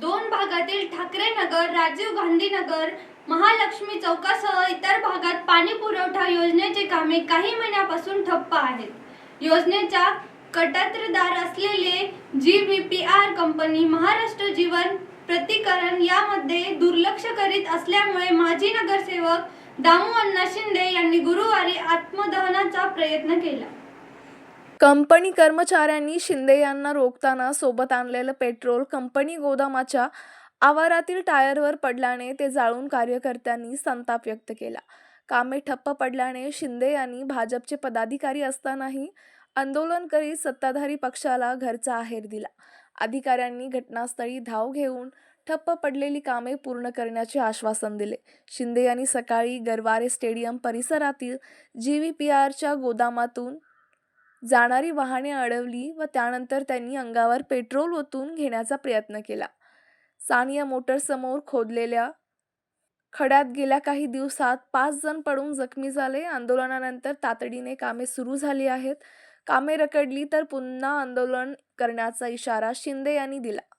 दोन भागातील ठाकरे नगर राजीव गांधी नगर महालक्ष्मी चौकासह इतर भागात पाणी पुरवठा योजनेचे कामे काही महिन्यापासून ठप्प आहेत. योजनेच्या कटत्रदार असलेले G V P R company Maharashtra Jeevan Pradhikaran यामध्ये दुर्लक्ष करीत असल्यामुळे माजी नगरसेवक दामू अण्णा शिंदे यांनी गुरुवारी आत्मदहनाचा प्रयत्न केला. कंपनी कर्मचाऱ्यांनी शिंदे यांना रोखताना सोबत आणलेलं पेट्रोल कंपनी गोदामाच्या आवारातील टायरवर पडल्याने ते जाळून कार्यकर्त्यांनी संताप व्यक्त केला. कामे ठप्प पडल्याने शिंदे यांनी भाजपचे पदाधिकारी असतानाही आंदोलन करीत सत्ताधारी पक्षाला घरचा आहेर दिला. अधिकाऱ्यांनी घटनास्थळी धाव घेऊन ठप्प पडलेली कामे पूर्ण करण्याचे आश्वासन दिले. शिंदे यांनी सकाळी गरवारे स्टेडियम परिसरातील जी व्ही पी आरच्या गोदामातून जाणारी वाहने अडवली व त्यानंतर त्यांनी अंगावर पेट्रोल ओतून घेण्याचा प्रयत्न केला. सानिया मोटरसमोर खोदलेल्या खड्यात गेल्या काही दिवसात पाच जण पडून जखमी झाले. आंदोलनानंतर तातडीने कामे सुरू झाली आहेत. कामे रखडली तर पुन्हा आंदोलन करण्याचा इशारा शिंदे यांनी दिला.